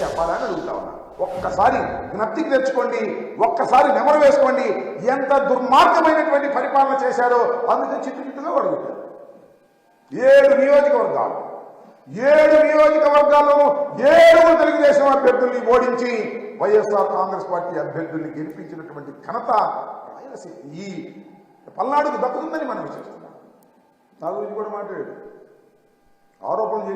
చెప్పాలని అడుగుతా ఉన్నా. ఒక్కసారి జ్ఞప్తికి తెచ్చుకోండి ఒక్కసారి నెమరు వేసుకోండి ఎంత దుర్మార్గమైనటువంటి పరిపాలన చేశారో అందుకే చిట్టుచిట్టుగా అడుగుతారు ఏడు నియోజకవర్గాలు ఏడు నియోజకవర్గాల్లోనూ ఏడుగురు తెలుగుదేశం అభ్యర్థుల్ని ఓడించి వైఎస్ఆర్ కాంగ్రెస్ పార్టీ అభ్యర్థుల్ని గెలిపించినటువంటి ఘనత రాయలసీమ ఈ పల్నాడుకు దక్కుతుందని మనం విశ్వసిస్తున్నాం. నా గురించి కూడా మాట్లాడాడు. ఆరోపణలు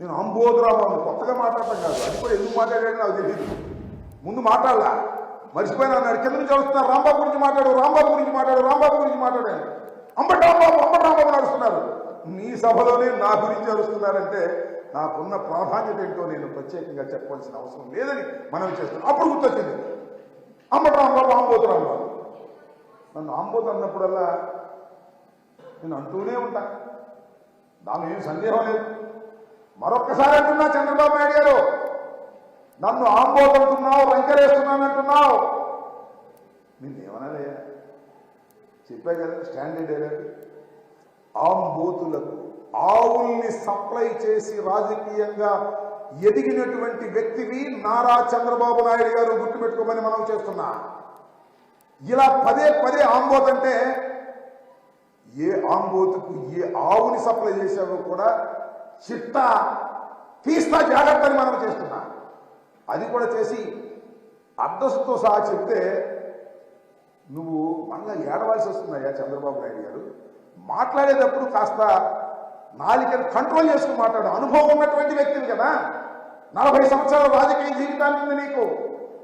నేను అంబోధరాబాబు కొత్తగా మాట్లాడటం కాదు. అది కూడా ఎందుకు మాట్లాడాడని నాకు తెలియదు ముందు మాట్లాడలా. మర్చిపోయినా అన్నాడు కింద నుంచి వస్తున్నారు రాంబాబు గురించి మాట్లాడు రాంబాబు గురించి మాట్లాడు రాంబాబు గురించి మాట్లాడాను అంబటి రాంబాబు అంబటి రాంబాబు నడుస్తున్నారు నీ సభలోనే నా గురించి అరుస్తున్నారంటే నాకున్న ప్రాధాన్యత ఏంటో నేను ప్రత్యేకంగా చెప్పవలసిన అవసరం లేదని మనం చేస్తున్నాం. అప్పుడు గుర్తొచ్చింది. అంబటి రాంబాబు ఆంబోతు రాంబాబు. నన్ను ఆంబోతు అన్నప్పుడల్లా నేను అంటూనే ఉంటా. దాని ఏం సందేహం లేదు. మరొక్కసారి అంటున్నా చంద్రబాబు నాయుడు గారు. నన్ను ఆంబోతుంటున్నావు వెంకరేస్తున్నానంటున్నావు అంటున్నావు చెప్పా కదా స్టాండర్డ్ ఏదండి ఆంబోతులకు ఆవుల్ని సప్లై చేసి రాజకీయంగా ఎదిగినటువంటి వ్యక్తివి నారా చంద్రబాబు నాయుడు గారు గుర్తుపెట్టుకోమని మనం చేస్తున్నా. ఇలా పదే పదే ఆంబోతంటే ఏ ఆంబోతుకు ఏ ఆవుని సప్లై చేసావో కూడా చిత్త తీస్తా జాగ్రత్త అని మనం చేస్తున్నా. అది కూడా చేసి అంతస్తుతో సహా చెప్తే నువ్వు మళ్ళా ఏడవలసి వస్తుందయ్యా చంద్రబాబు నాయుడు గారు. మాట్లాడేటప్పుడు కాస్త నాలికను కంట్రోల్ చేసుకుని మాట్లాడు. అనుభవం ఉన్నటువంటి వ్యక్తిని కదా. నలభై సంవత్సరాల రాజకీయ జీవితాన్ని ఉంది నీకు.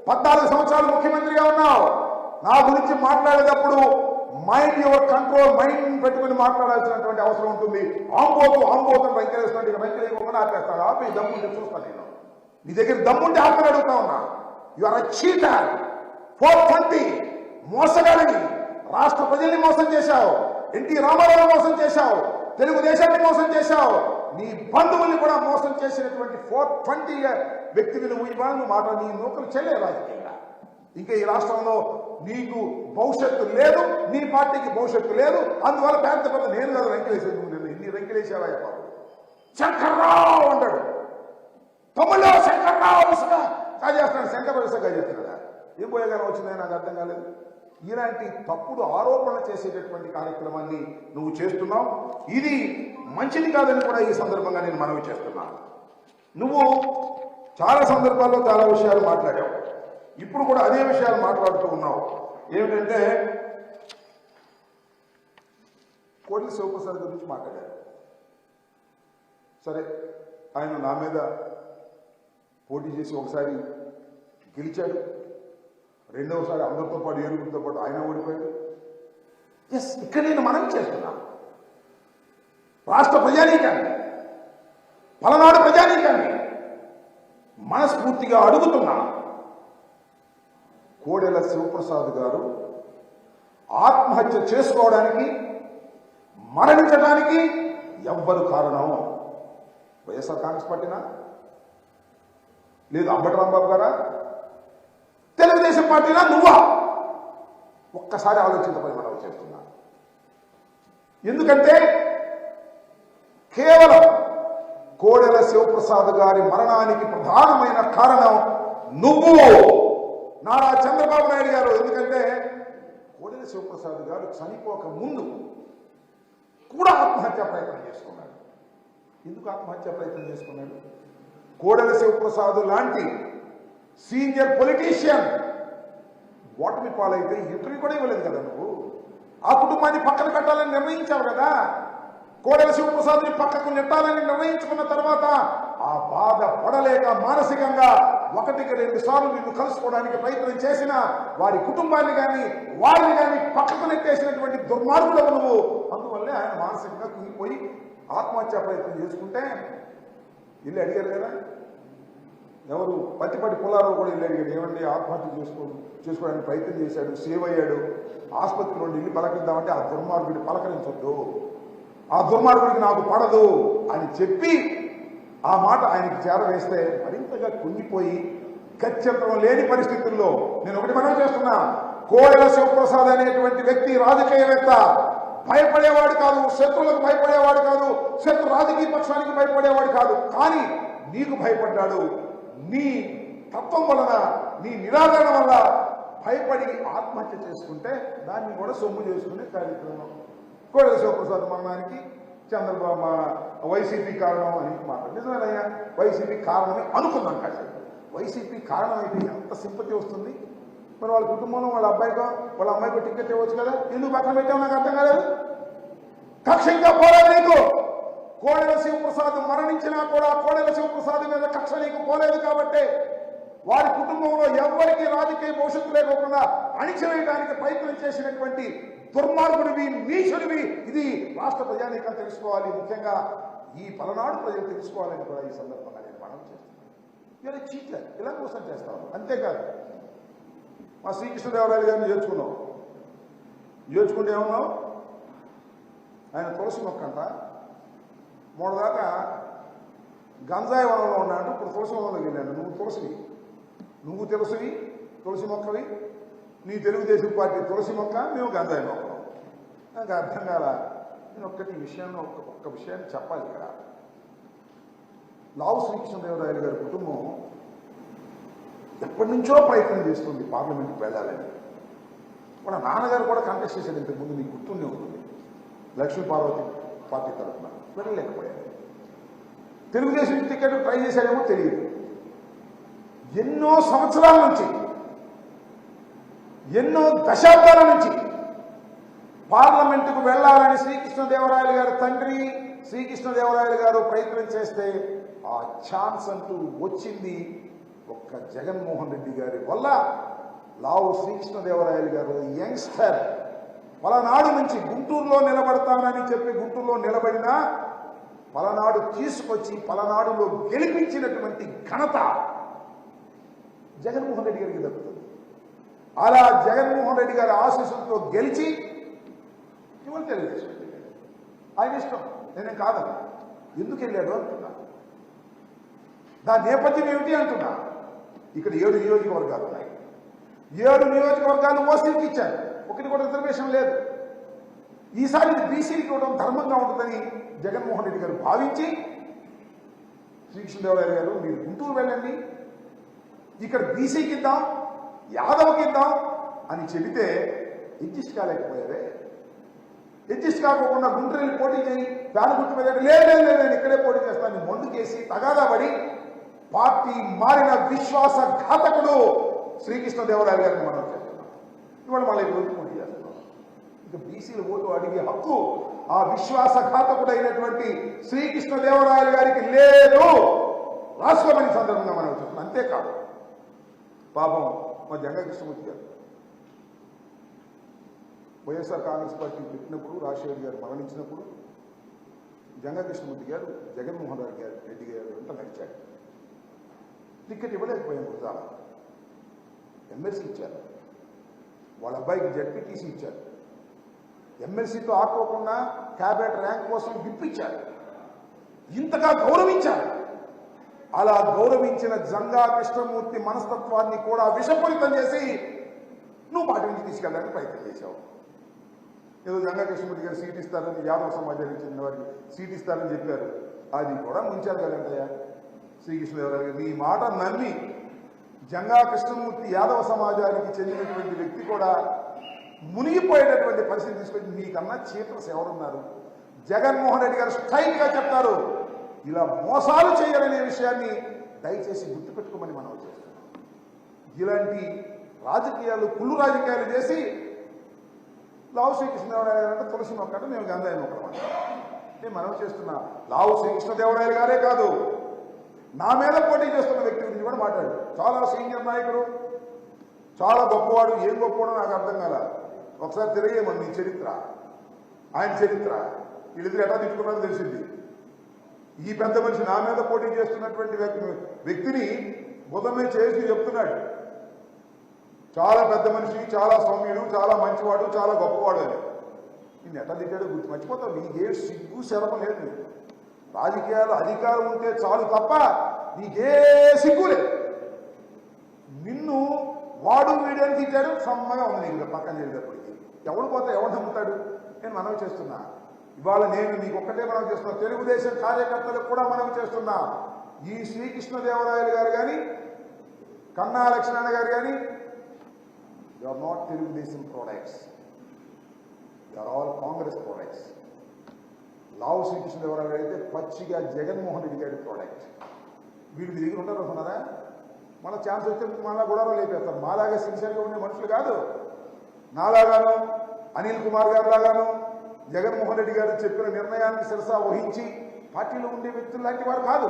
పద్నాలుగు సంవత్సరాలు ముఖ్యమంత్రిగా ఉన్నావు. నా గురించి మాట్లాడేటప్పుడు మైండ్ యువర్ కంట్రోల్ మైండ్ పెట్టుకుని మాట్లాడాల్సినటువంటి అవసరం ఉంటుంది. ఆంబోతు ఆంబోతు ఇక వెంకటేశ్వర ఆపేస్తాడు. ఆపి దమ్ముంటే చూస్తాను నేను. నీ దగ్గర దమ్ముంటే ఆపని అడుగుతా ఉన్నా. You are cheater four twenty మోసగాడిని రాష్ట్ర ప్రజల్ని మోసం చేశావు. ఎన్టీ రామారావు మోసం చేశావు. తెలుగుదేశాన్ని మోసం చేశావు. నీ బంధువుల్ని కూడా మోసం చేసినటువంటి ఫోర్ ట్వంటీ వ్యక్తిని నువ్వు ఇవాళ నువ్వు మాట నీ నూకలు చెల్లే రాజకీయంగా. ఇంకా ఈ రాష్ట్రంలో నీకు భవిష్యత్తు లేదు నీ పార్టీకి భవిష్యత్తు లేదు అందువల్ల పెద్ద పెద్ద నేను కదా వెంకటేశ్వర నువ్వు నిన్ను ఇన్ని వెంకటేశ్వర బాబు. శంకర్రావు అంటాడు. తమ్ముళ్ళు శంకర్రావు విసుగా కాజేస్తున్నాడు శంకర విసుగా కాజేస్తున్నాడా ఏం పోయేగానే వచ్చిందని నాకు అర్థం కాలేదు. ఇలాంటి తప్పుడు ఆరోపణలు చేసేటటువంటి కార్యక్రమాన్ని నువ్వు చేస్తున్నావు. ఇది మంచిది కాదని కూడా ఈ సందర్భంగా నేను మనవి చేస్తున్నాను నువ్వు చాలా సందర్భాల్లో చాలా విషయాలు మాట్లాడావు. ఇప్పుడు కూడా అదే విషయాలు మాట్లాడుతూ ఉన్నాం ఏమిటంటే కోట్ల శివప్రసాద్ గురించి మాట్లాడారు. సరే ఆయన నా మీద పోటీ చేసి ఒకసారి గెలిచాడు. రెండవసారి అందరితో పాటు ఏడుగురితో పాటు ఆయన ఓడిపోయాడు. ఎస్ ఇక్కడ నేను మనం చేస్తున్నా. రాష్ట్ర ప్రజానీకాన్ని పలనాడు ప్రజానీకాన్ని మనస్ఫూర్తిగా అడుగుతున్నా. కోడెల శివప్రసాద్ గారు ఆత్మహత్య చేసుకోవడానికి మరణించడానికి ఎవ్వరు కారణం? వైఎస్ఆర్ కాంగ్రెస్ పార్టీనా? లేదు అంబటరాంబాబు గారా? తెలుగుదేశం పార్టీనా నువ్వా? ఒక్కసారి ఆలోచించమని మనం చెప్తున్నా ఎందుకంటే కేవలం కోడెల శివప్రసాద్ గారి మరణానికి ప్రధానమైన కారణం నువ్వు. నారా చంద్రబాబు నాయుడు గారు ఎందుకంటే కోడెల శివప్రసాద్ గారు చనిపోక ముందు కూడా ఆత్మహత్య ప్రయత్నం చేసుకున్నాడు. ఎందుకు ఆత్మహత్య ప్రయత్నం చేసుకున్నాడు? కోడెల శివప్రసాద్ లాంటి సీనియర్ పొలిటీషియన్ ఓటమి పాలైతే ఇంటర్వ్యూ కూడా ఇవ్వలేదు కదా నువ్వు? ఆ కుటుంబాన్ని పక్కన కట్టాలని నిర్ణయించావు కదా? కోడెల శివప్రసాద్ని పక్కకు నెట్టాలని నిర్ణయించుకున్న తర్వాత ఆ బాధ పడలేక మానసికంగా ఒకటికి రెండు సార్లు నిన్ను కలుసుకోవడానికి ప్రయత్నం చేసిన వారి కుటుంబాన్ని కానీ వారిని కానీ పక్కకు నెట్టేసినటువంటి దుర్మార్గుడవు నువ్వు. అందువల్లే ఆయన మానసికంగా కుంగిపోయి ఆత్మహత్య ప్రయత్నం చేసుకుంటే ఇల్లు అడిగారు కదా? ఎవరు? పత్తిపట్టి పుల్లారావు కూడా ఇల్లు అడిగాడు. ఏమండి ఆత్మహత్య చేసుకో చేసుకోవడానికి ప్రయత్నం చేశాడు సేవ్ అయ్యాడు. ఆసుపత్రిలో నుండి ఇల్లు పలకరిద్దామంటే ఆ దుర్మార్గుడిని పలకరించొద్దు. ఆ దుర్మార్గుడికి నాకు పడదు అని చెప్పి ఆ మాట ఆయనకి చేరవేస్తే మరింతగా కుంగిపోయి గత్యంతరం లేని పరిస్థితుల్లో నేను ఒకటి మనం చేస్తున్నా. కోడెల శివప్రసాద్ అనేటువంటి వ్యక్తి రాజకీయవేత్త భయపడేవాడు కాదు శత్రువులకు భయపడేవాడు కాదు శత్రు రాజకీయ పక్షానికి భయపడేవాడు కాదు. కానీ నీకు భయపడ్డాడు. నీ తత్వం వలన నీ నిరాదరణ వల్ల భయపడి ఆత్మహత్య చేసుకుంటే దాన్ని కూడా సొమ్ము చేసుకునే కార్యక్రమం. కోడెల శివప్రసాద్ మరణానికి చంద్రబాబు మా వైసీపీ కారణం అని మాట. నిజమేనయ్యా? వైసీపీ కారణమే అనుకుందాం కాసేపు వైసీపీ కారణం అయితే ఎంత సింపతి వస్తుంది. మరి వాళ్ళ కుటుంబంలో వాళ్ళ అబ్బాయికో వాళ్ళ అమ్మాయికో టికెట్ ఇవ్వచ్చు కదా? ఎందుకు పక్కన పెట్టావు? నాకు అర్థం కాలేదు. కక్షంగా పోలేదు నీకు? కోడెల శివప్రసాద్ మరణించినా కూడా కోడెల శివప్రసాద్ మీద కక్ష నీకు పోలేదు కాబట్టి వారి కుటుంబంలో ఎవరికి రాజకీయ భవిష్యత్తు లేకోకుండా అణిచివేయడానికి ప్రయత్నం చేసినటువంటి దుర్మార్గుడివి నీచుడివి ఇది రాష్ట్ర ప్రజానీకం తెలుసుకోవాలి. ముఖ్యంగా ఈ పలనాడు ప్రజలు తెలుసుకోవాలని కూడా ఈ సందర్భంగా నేను మనం చేస్తున్నాను. ఇలా చీట్లే ఇలా కోసం చేస్తాను అంతేకాదు మా శ్రీకృష్ణదేవరాయలు గారిని చేర్చుకున్నాం. చేర్చుకుంటే ఏమన్నావు? ఆయన తులసి మొక్క అంట. మూడదాకా గంజాయి వనంలో ఉన్నాడు. ఇప్పుడు తులసి వనంలో వెళ్ళాను నువ్వు తులసివి. నువ్వు తులసివి తులసి మొక్కవి? నీ తెలుగుదేశం పార్టీ తులసి మొక్క? మేము గంజాయి మొక్క. నాకు అర్థం కాల. నేను ఒక్కటి విషయం ఒక్క ఒక్క విషయాన్ని చెప్పాలి ఇక్కడ. లావు శ్రీకృష్ణదేవరాయలు గారి కుటుంబం ఎప్పటి నుంచో ప్రయత్నం చేస్తుంది పార్లమెంట్కి వెళ్ళాలని. వాళ్ళ నాన్నగారు కూడా కంటెస్ట్ చేశాడు ఇంతకుముందు నీకు గుర్తుండే ఉంటుంది. లక్ష్మీ పార్వతి పార్టీ తరఫున. వెళ్ళలేకపోయాడు తెలుగుదేశం టికెట్ ట్రై చేశాడేమో తెలియదు. ఎన్నో సంవత్సరాల నుంచి ఎన్నో దశాబ్దాల నుంచి పార్లమెంటుకు వెళ్ళాలని శ్రీకృష్ణదేవరాయలు గారి తండ్రి శ్రీకృష్ణదేవరాయలు గారు ప్రయత్నం చేస్తే ఆ ఛాన్స్ అంటూ వచ్చింది ఒక్క జగన్మోహన్ రెడ్డి గారి వల్ల. లావు శ్రీకృష్ణదేవరాయలు గారు యంగ్స్టర్. పలనాడు నుంచి గుంటూరులో నిలబడతానని చెప్పి గుంటూరులో నిలబడినా పలనాడు తీసుకొచ్చి పలనాడులో గెలిపించినటువంటి ఘనత జగన్మోహన్ రెడ్డి గారికి దక్కుతుంది. అలా జగన్మోహన్ రెడ్డి గారి ఆశీస్సులతో గెలిచి ఇవాళ తెలుగుదేశం. ఆయన ఇష్టం. నేనేం కాదు. ఎందుకు వెళ్ళాడు అంటున్నా. దాని నేపథ్యం ఏమిటి అంటున్నా. ఇక్కడ ఏడు నియోజకవర్గాలు ఉన్నాయి. ఏడు నియోజకవర్గాలు ఓసీకి ఇచ్చారు. ఒకటి కూడా రిజర్వేషన్ లేదు. ఈసారి బీసీకి ఇవ్వడం ధర్మంగా ఉంటుందని జగన్మోహన్ రెడ్డి గారు భావించి శ్రీకృష్ణదేవరాయలు గారు మీరు గుంటూరు వెళ్ళండి. ఇక్కడ బీసీ ఇద్దాం యాదవ్కి ఇద్దాం అని చెబితే ఎడ్జిస్ట్ కాలేకపోయారే ఎడ్జిస్ట్ కాకుండా గుంటూరు పోటీ చేయి దాని గుర్తు మీద లేదు లేదు నేను ఇక్కడే పోటీ చేస్తాను అని మొండుకేసి తగాదా పడి పార్టీ మారిన విశ్వాస ఘాతకుడు శ్రీకృష్ణదేవరాయలు గారిని మనం చేస్తున్నాం. ఇవాళ మళ్ళీ ఈ రోజు పోటీ చేస్తున్నాం. ఇక బీసీలు ఓటు అడిగే హక్కు ఆ విశ్వాసఘాతకుడైనటువంటి శ్రీకృష్ణదేవరాయలు గారికి లేదు. రాసుకోమని సందర్భంగా మనం చెప్తున్నాం. అంతేకాదు పాపం మా జంగా కృష్ణమూర్తి గారు. వైఎస్ఆర్ కాంగ్రెస్ పార్టీ పెట్టినప్పుడు రాజశేఖర్ గారు మరణించినప్పుడు జంగా కృష్ణమూర్తి గారు జగన్మోహన్ రెడ్డి గారు రెడ్డి గారు వెంట నడిచాడు టికెట్ ఇవ్వలేకపోయాం వృధా ఎమ్మెల్సీ ఇచ్చారు. వాళ్ళ అబ్బాయికి జడ్పీటీసీ ఇచ్చారు. ఎమ్మెల్సీతో ఆకోకుండా క్యాబినెట్ ర్యాంక్ కోసం విప్పించారు ఇంతగా గౌరవించారు. అలా గౌరవించిన జంగా కృష్ణమూర్తి మనస్తత్వాన్ని కూడా విషపూరితం చేసి నువ్వు పాటి నుంచి తీసుకెళ్ళడానికి ప్రయత్నం చేశావు. ఏదో జంగా కృష్ణమూర్తి గారు సీట్ ఇస్తారని యాదవ సమాజానికి చెందిన వారికి సీట్ ఇస్తారని చెప్పారు. అది కూడా ముంచారు కదంటయ్యా శ్రీకృష్ణదేవరాయ గారు నీ మాట నమ్మి జంగా కృష్ణమూర్తి యాదవ సమాజానికి చెందినటువంటి వ్యక్తి కూడా మునిగిపోయేటటువంటి పరిస్థితి తీసుకొచ్చి మీకన్నా చీటర్స్ ఎవరున్నారు జగన్మోహన్ రెడ్డి గారు స్ట్రైట్ చెప్తారు. ఇలా మోసాలు చేయాలనే విషయాన్ని దయచేసి గుర్తుపెట్టుకోమని మనం చేస్తున్నాం. ఇలాంటి రాజకీయాలు కుళ్ళు రాజకీయాలు చేసి లావు శ్రీకృష్ణదేవరాయలు అంటే తులసి మొక్కడం మేము గంధాయి మొక్కడం నేను మనం చేస్తున్నా లావు శ్రీకృష్ణదేవరాయలు గారే కాదు నా మీద పోటీ చేస్తున్న వ్యక్తి గురించి కూడా మాట్లాడు చాలా సీనియర్ నాయకుడు చాలా గొప్పవాడు ఏం గొప్పవాడో నాకు అర్థం కాల. ఒకసారి తిరిగేమని నీ చరిత్ర ఆయన చరిత్ర. వీళ్ళిద్దరు ఎట్లా తిట్టుకున్నారో తెలిసింది. ఈ పెద్ద మనిషి నా మీద పోటీ చేస్తున్నటువంటి వ్యక్తి వ్యక్తిని బుధమే చేసి చెప్తున్నాడు. చాలా పెద్ద మనిషి చాలా సౌమ్యుడు చాలా మంచివాడు చాలా గొప్పవాడు అని. నేను ఎట్లా తిట్టాడో గుర్తు మర్చిపోతావు? నీకే సిగ్గు శరమ లేదు రాజకీయాలు అధికారం ఉంటే చాలు తప్ప నీకే సిగ్గు లేదు. నిన్ను వాడు వీడని తిట్టాడు. సమ్మగా ఉంది నీకు. పక్కన జరిగేటప్పటికి ఎవడు పోతే ఎవడు నమ్ముతాడు? నేను మనవి చేస్తున్నా. ఇవాళ నేను మీకు ఒక్కటే మనం చేస్తున్నా. తెలుగుదేశం కార్యకర్తలకు కూడా మనం చేస్తున్నా. ఈ శ్రీకృష్ణదేవరాయలు గారు కానీ కన్నా లక్ష్మణ గారు కానీ you are not Telugu Desam products you are all Congress products లావు శ్రీకృష్ణదేవరాయలు అయితే పచ్చిగా జగన్మోహన్ రెడ్డి గారి ప్రోడక్ట్ వీళ్ళు దగ్గర ఉంటారు అనుకున్నారా? మన ఛాన్స్ వస్తే మళ్ళా గొడవలు లేపేస్తారు. మాలాగా సిన్సియర్గా ఉండే మనుషులు కాదు. నాలాగాను అనిల్ కుమార్ గారు లాగాను జగన్మోహన్ రెడ్డి గారు చెప్పిన నిర్ణయాన్ని శిరసా వహించి పార్టీలో ఉండే వ్యక్తులు లాంటి వారు కాదు.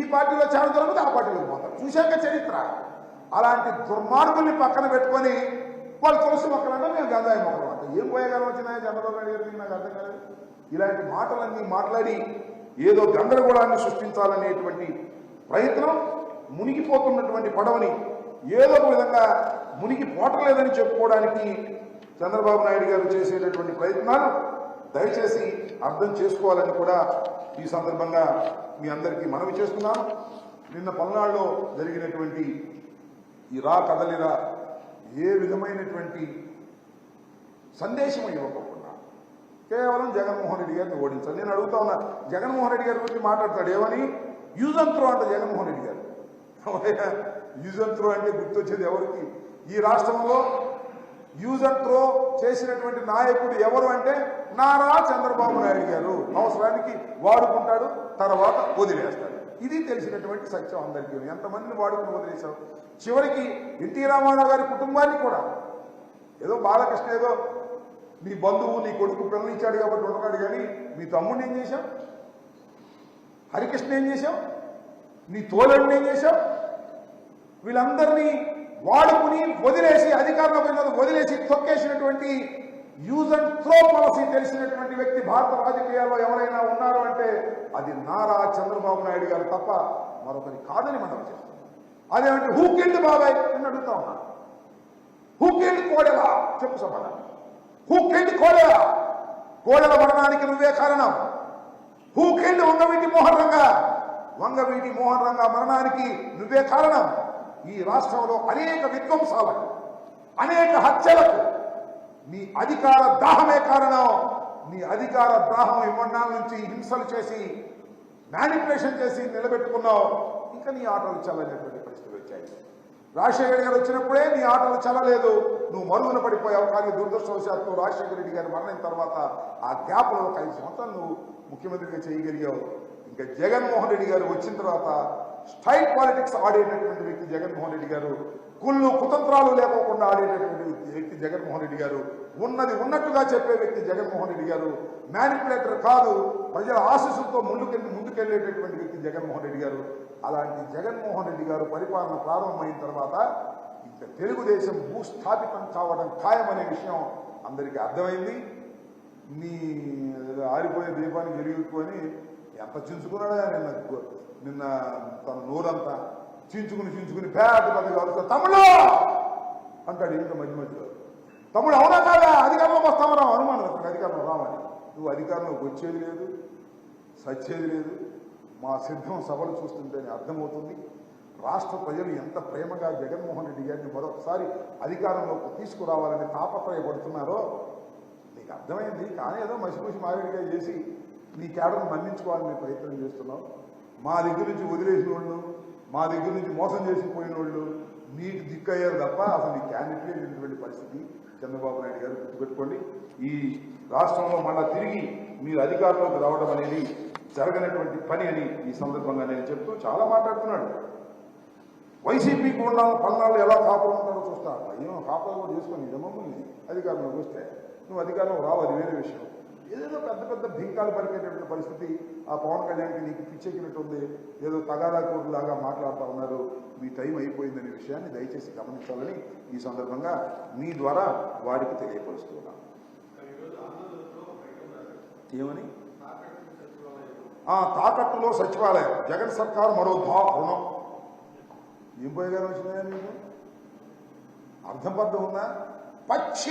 ఈ పార్టీలో చాలా దొరికితే ఆ పార్టీలోకి పోతారు చూశాక చరిత్ర. అలాంటి దుర్మార్గుల్ని పక్కన పెట్టుకొని వాళ్ళు తులసి మొక్కలంటే మేము గంధాయి మొక్కలు అంట ఏం పోయేగాలం వచ్చినాయి? చంద్రబాబు నాయుడు గారికి నాకు అర్థం కాలేదు ఇలాంటి మాటలన్నీ మాట్లాడి ఏదో గందరగోళాన్ని సృష్టించాలనేటువంటి ప్రయత్నం మునిగిపోతున్నటువంటి పడవని ఏదో ఒక విధంగా మునిగి పోటలేదని చెప్పుకోవడానికి చంద్రబాబు నాయుడు గారు చేసేటటువంటి ప్రయత్నాలు దయచేసి అర్థం చేసుకోవాలని కూడా ఈ సందర్భంగా మీ అందరికీ మనవి చేస్తున్నాను నిన్న పల్నాడులో జరిగినటువంటి ఈ రా కదలిరా ఏ విధమైనటువంటి సందేశం ఇవ్వకుండా కేవలం జగన్మోహన్ రెడ్డి గారిని ఓడించాలి. నేను అడుగుతా ఉన్నా జగన్మోహన్ రెడ్డి గారి గురించి మాట్లాడతాడు ఏమని? యూజ్ అండ్ త్రో అంట జగన్మోహన్ రెడ్డి గారు. యూజ్ అండ్ త్రో అంటే గుర్తొచ్చేది ఎవరికి? ఈ రాష్ట్రంలో యూజ్ అండ్ త్రో చేసినటువంటి నాయకుడు ఎవరు అంటే నారా చంద్రబాబు నాయుడు గారు. అవసరానికి వాడుకుంటాడు తర్వాత వదిలేస్తాడు. ఇది తెలిసినటువంటి సత్యం అందరికీ. ఎంతమందిని వాడుకుని వదిలేశారు చివరికి ఎన్టీ రామారావు గారి కుటుంబాన్ని కూడా. ఏదో బాలకృష్ణ ఏదో మీ బంధువు నీ కొడుకు పిల్లనిచ్చాడు కాబట్టి ఉండగాడు కానీ మీ తమ్ముడిని ఏం చేశాం హరికృష్ణ ఏం చేశాం నీ తోలడిని ఏం చేశాం వీళ్ళందరినీ వాడుకుని వదిలేసి అధికారంలో పోయిన వదిలేసి తొక్కేసినటువంటి యూజ్ అండ్ త్రో పాలసీ తెలిసినటువంటి వ్యక్తి భారత రాజకీయాల్లో ఎవరైనా ఉన్నారు అంటే అది నారా చంద్రబాబు నాయుడు గారు తప్ప మరొకరి కాదని మనం చేస్తున్నాం అదేమంటే హూ కిల్డ్ బాబాయ్? అని అడుగుతా ఉన్నా. Who killed Kodela? చెప్పు సమాధానం. Who killed కోడెలా? కోడెల మరణానికి నువ్వే కారణం. హూ కిల్డ్ వంగవీటి మోహన్ రంగ? వంగవీటి మోహన్ రంగ మరణానికి నువ్వే కారణం. ఈ రాష్ట్రంలో అనేక విధ్వంసాలకు అనేక హత్యలకు నీ అధికార దాహమే కారణం. నీ అధికార దాహం ఇవ్వడాల నుంచి హింసలు చేసి మ్యానిపులేషన్ చేసి నిలబెట్టుకున్నావు. ఇంకా నీ ఆటలు చల్లనేటువంటి పరిస్థితులు వచ్చాయి. రాజశేఖర గారు వచ్చినప్పుడే నీ ఆటలు చల్లలేదు. నువ్వు మరుగున పడిపోయావు. కానీ దురదృష్టవశాత్తు రాజశేఖర రెడ్డి గారు మరణిన తర్వాత ఆ గ్యాప్లో ఒక ఐదు సంవత్సరాలు నువ్వు ముఖ్యమంత్రిగా చేయగలిగావు. ఇంకా జగన్మోహన్ రెడ్డి గారు వచ్చిన తర్వాత స్టైల్ పాలిటిక్స్ ఆడేటటువంటి వ్యక్తి జగన్మోహన్ రెడ్డి గారు కుళ్ళు కుతంత్రాలు లేకోకుండా ఆడేటటువంటి వ్యక్తి జగన్మోహన్ రెడ్డి గారు ఉన్నది ఉన్నట్టుగా చెప్పే వ్యక్తి జగన్మోహన్ రెడ్డి గారు మ్యానిపులేటర్ కాదు ప్రజల ఆశీస్సులతో ముందుకెళ్ళి ముందుకెళ్ళేటటువంటి వ్యక్తి జగన్మోహన్ రెడ్డి గారు. అలాంటి జగన్మోహన్ రెడ్డి గారు పరిపాలన ప్రారంభమైన తర్వాత ఇంకా తెలుగుదేశం భూస్థాపితం కావడం ఖాయమనే విషయం అందరికీ అర్థమైంది. నీ ఆరిపోయే దీపాన్ని వెలిగిపోని ఎంత చించుకున్నాడా నిన్న నిన్న తన నోరంతా. చించుకుని చించుకుని పేద పెద్ద కలుస్తా తమ్ముడు! అంటాడు ఇంకా మధ్య మధ్యలో. తమ్ముడు అవునా కాదా? అధికారంలోకి రావు అనుమానం అతనికి అధికారంలో రామని నువ్వు అధికారంలోకి వచ్చేది లేదు సచ్చేది లేదు. మా సిద్ధం సభలు చూస్తుంటేనే అర్థమవుతుంది. రాష్ట్ర ప్రజలు ఎంత ప్రేమగా జగన్మోహన్ రెడ్డి గారిని మరొకసారి అధికారంలోకి తీసుకురావాలని తాపత్రయపడుతున్నారో నీకు అర్థమైంది. కానీ ఏదో మసిపూసి మారేడుగా చేసి నీ కేడర్ను మన్నించుకోవాలని ప్రయత్నం చేస్తున్నావు. మా దగ్గర నుంచి వదిలేసిన వాళ్ళు మా దగ్గర నుంచి మోసం చేసి పోయిన వాళ్ళు నీకు దిక్కయ్యారు తప్ప అసలు నీ క్యాండిడేట్ లేనటువంటి పరిస్థితి. చంద్రబాబు నాయుడు గారు గుర్తుపెట్టుకోండి. ఈ రాష్ట్రంలో మళ్ళా తిరిగి మీరు అధికారంలోకి రావడం అనేది జరగనటువంటి పని అని ఈ సందర్భంగా నేను చెప్తూ చాలా మాట్లాడుతున్నాడు. వైసీపీకి ఉన్న పల్నాళ్ళు ఎలా కాపాడుతున్నాడో చూస్తా. ఏమో కాపాడు కూడా చేసుకొని నిజమమ్మల్ని అధికారంలోకి వస్తే. నువ్వు అధికారంలో రావు అది వేరే విషయం. ఏదేదో పెద్ద పెద్ద భింకాలు పలికేటటువంటి పరిస్థితి. ఆ పవన్ కళ్యాణ్కి నీకు పిచ్చెక్కినట్టు ఉంది ఏదో తగాదా లాగా మాట్లాడుతూ ఉన్నారు. మీ టైం అయిపోయిందనే విషయాన్ని దయచేసి గమనించాలని ఈ సందర్భంగా మీ ద్వారా వారికి తెలియపరుస్తున్నాను ఏమని? ఆ తాకట్టులో సచివాలయం. జగన్ సర్కార్ మరో ధా రుణం. ఏం పోయేగానే వచ్చినాయా మీకు? అర్థం పర్థం ఉందా? పచ్చి